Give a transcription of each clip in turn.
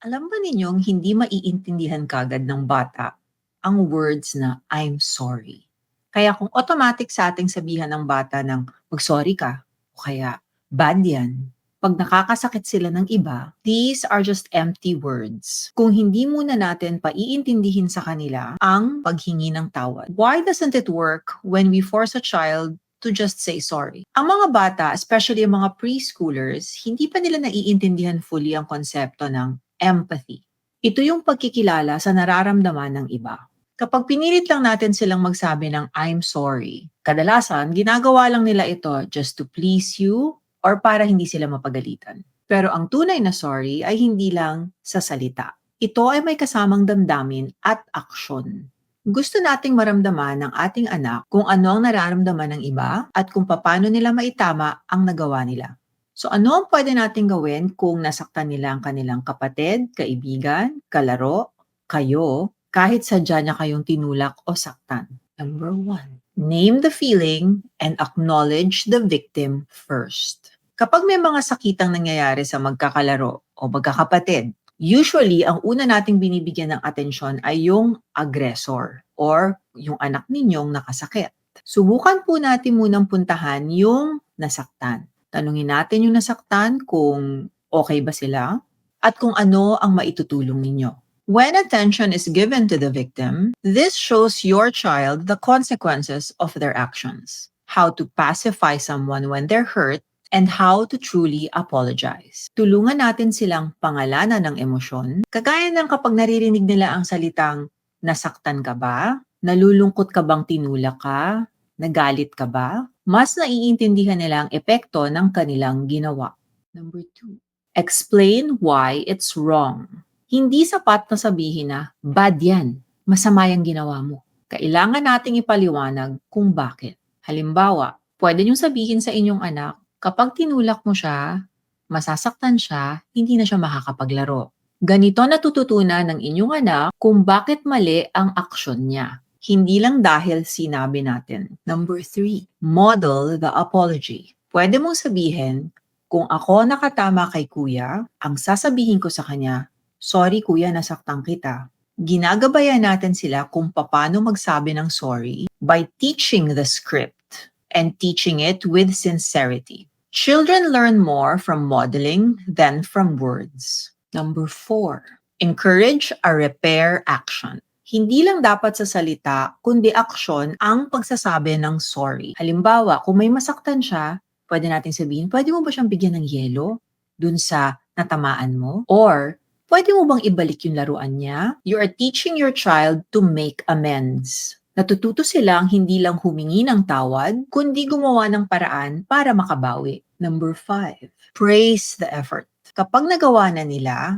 Alam ba ninyong hindi maiintindihan kagad ng bata ang words na I'm sorry. Kaya kung automatic sa ating sabihan ng bata ng mag-sorry ka o kaya bad yan, pag nakakasakit sila ng iba, these are just empty words. Kung hindi muna natin paiintindihin sa kanila ang paghingi ng tawad. Why doesn't it work when we force a child to just say sorry. Ang mga bata, especially ang mga preschoolers, hindi pa nila naiintindihan fully ang konsepto ng empathy. Ito yung pagkikilala sa nararamdaman ng iba. Kapag pinilit lang natin silang magsabi ng I'm sorry, kadalasan ginagawa lang nila ito just to please you or para hindi sila mapagalitan. Pero ang tunay na sorry ay hindi lang sa salita. Ito ay may kasamang damdamin at aksyon. Gusto nating maramdaman ng ating anak kung ano ang nararamdaman ng iba at kung paano nila maitama ang nagawa nila. So ano ang pwede nating gawin kung nasaktan nila ang kanilang kapatid, kaibigan, kalaro, kayo, kahit sadya niya kayong tinulak o saktan? Number one, name the feeling and acknowledge the victim first. Kapag may mga sakitang nangyayari sa magkakalaro o magkakapatid, usually ang una nating binibigyan ng atensyon ay yung aggressor or yung anak ninyong nakasakit. Subukan po natin munang puntahan yung nasaktan. Tanungin natin yung nasaktan kung okay ba sila at kung ano ang maitutulong ninyo. When attention is given to the victim, this shows your child the consequences of their actions. How to pacify someone when they're hurt and how to truly apologize. Tulungan natin silang pangalanan ng emosyon, kagaya ng kapag naririnig nila ang salitang nasaktan ka ba? Nalulungkot ka bang tinulak ka? Nagalit ka ba? Mas naiintindihan nila ang epekto ng kanilang ginawa. Number two, explain why it's wrong. Hindi sapat na sabihin na, bad yan, masama yung ginawa mo. Kailangan nating ipaliwanag kung bakit. Halimbawa, pwede niyong sabihin sa inyong anak, kapag tinulak mo siya, masasaktan siya, hindi na siya makakapaglaro. Ganito natututunan ng inyong anak kung bakit mali ang aksyon niya. Hindi lang dahil sinabi natin. Number three, model the apology. Pwede mong sabihin, kung ako nakatama kay kuya, ang sasabihin ko sa kanya, sorry kuya nasaktan kita. Ginagabayan natin sila kung paano magsabi ng sorry by teaching the script and teaching it with sincerity. Children learn more from modeling than from words. Number four, encourage a repair action. Hindi lang dapat sa salita, kundi aksyon ang pagsasabi ng sorry. Halimbawa, kung may masaktan siya, pwede natin sabihin, pwede mo ba siyang bigyan ng yelo dun sa natamaan mo? Or, pwede mo bang ibalik yung laruan niya? You are teaching your child to make amends. Natututo silang hindi lang humingi ng tawad, kundi gumawa ng paraan para makabawi. Number five, praise the effort. Kapag nagawa na nila,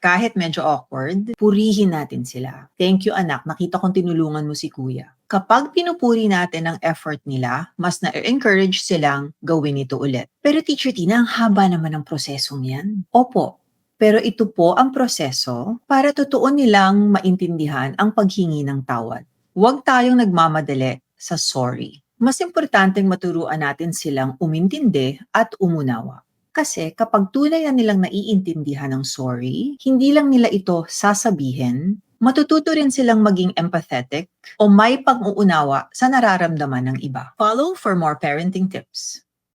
kahit medyo awkward, purihin natin sila. Thank you anak, nakita kong tinulungan mo si kuya. Kapag pinupuri natin ang effort nila, mas na-encourage silang gawin ito ulit. Pero teacher Tina, ang haba naman ng prosesong yan. Opo, pero ito po ang proseso para totoo nilang maintindihan ang paghingi ng tawad. Huwag tayong nagmamadali sa sorry. Mas importanteng maturuan natin silang umintindi at umunawa. Kasi kapag tunay na nilang naiintindihan ng sorry, hindi lang nila ito sasabihin, matututo rin silang maging empathetic o may pag-uunawa sa nararamdaman ng iba. Follow for more parenting tips.